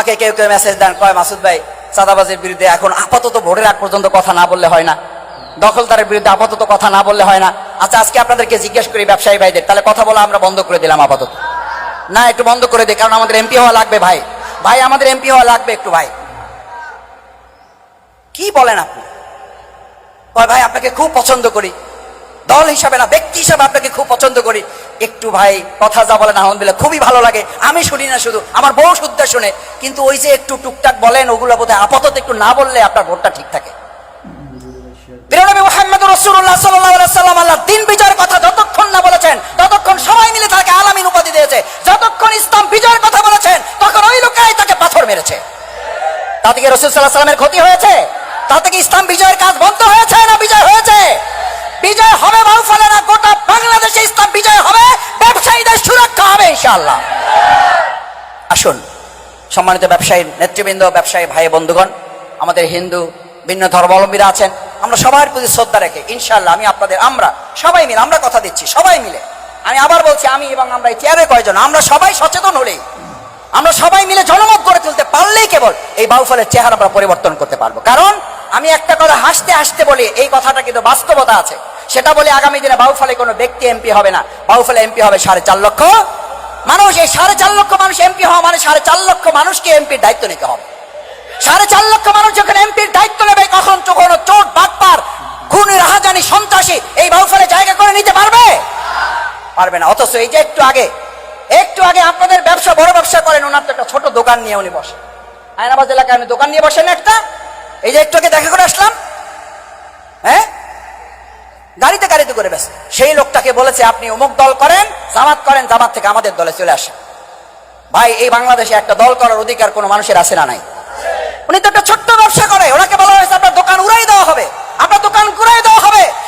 আমাকে কেউ কেউ মেসেজ দেন, কয়, মাসুদ ভাই, চাঁদাবাজির বিরুদ্ধে এখন আপাতত ভোটের আগ পর্যন্ত কথা না বললে হয় না। দখলদারের বিরুদ্ধে আপাতত কথা না বললে হয় না। আচ্ছা আজকে আপনাদেরকে জিজ্ঞেস করি, ব্যবসায়ী ভাইদের, তাহলে কথা বলা আমরা বন্ধ করে দিলাম আপাতত। না, একটু বন্ধ করে দিই কারণ আমাদের এমপি হওয়া লাগবে ভাই। ভাই, আমাদের এমপি হওয়া লাগবে একটু ভাই। কি বলেন আপনি? ভাই, আপনাকে খুব পছন্দ করি। দল হিসাবে না, ব্যক্তি হিসাবে আপনাকে খুব পছন্দ করি। একটু ভাই, কথা যা বলেন আহমদুল্লাহ খুবই ভালো লাগে। আমি শুনি না শুধু, আমার বউ শুদ্ধ শুনে। কিন্তু ওই যে একটু টুকটাক বলেন, ওগুলো বোধহয় আপাতত একটু না বললে আপনার ভোটটা ঠিক থাকে। তাতে কি ইসলাম বিজয়ের কাজ বন্ধ হয়েছে না বিজয় হয়েছে? ইনশাআল্লাহ। আসুন, সম্মানিত ব্যবসায়ী, নেতৃবৃন্দ, ব্যবসায়ী ভাই, বন্ধুগণ, আমাদের হিন্দু ভিন্ন ধর্মাবলম্বীরা আছেন, আমরা সবার প্রতি শ্রদ্ধা রেখে, ইনশাআল্লাহ, আমি আপনাদের, আমরা সবাই মিলে, আমরা কথা দিচ্ছি, সবাই মিলে। আমি আবার বলছি, আমি এবং আমরা এই চেয়ারে কয়জন, আমরা সবাই সচেতন হলেই, আমরা সবাই মিলে জনমত গড়ে তুলতে পারলেই কেবল এই বাউফলের চেহারা আমরা পরিবর্তন করতে পারব। কারণ, আমি একটা কথা হাসতে হাসতে বলি, এই কথাটা কিন্তু বাস্তবতা আছে। সেটা বলে আগামী দিনে বাউফলে কোনো ব্যক্তি এমপি হবে না। বাউফলে এমপি হবে সাড়ে চার লক্ষ মানুষ, এই সাড়ে চার লক্ষ মানুষ এমপি হওয়া মানে সাড়ে চার লক্ষ মানুষকে এমপির দায়িত্ব নিতে হবে। সাড়ে চার লক্ষ মানুষ যখন এমপির দায়িত্ব নেবে, কখন কোনো চোট, বাটপার, খুনি, রাহাজানি, সন্ত্রাসী এই বাউফলে জায়গা করে নিতে পারবে? পারবে না। অথচ এই যে একটু আগে একটু আগে আপনাদের ব্যবসা, বড় ব্যবসা করেন ওনার তো একটা ছোট দোকান নিয়ে উনি বসে। আয়নাবাদ এলাকায় আমি দোকান নিয়ে বসেন একটা। এই যে একটু আগে দেখা করে আসলাম গাড়িতে গাড়িতে করে বেশ সেই লোকটাকে বলেছে, আপনি অমুক দল করেন, জামাত করেন, জামাত থেকে আমাদের দলে চলে আসেন। ভাই, এই বাংলাদেশে একটা দল করার অধিকার কোনো মানুষের আছে না নাই? উনি তো একটা ছোট্ট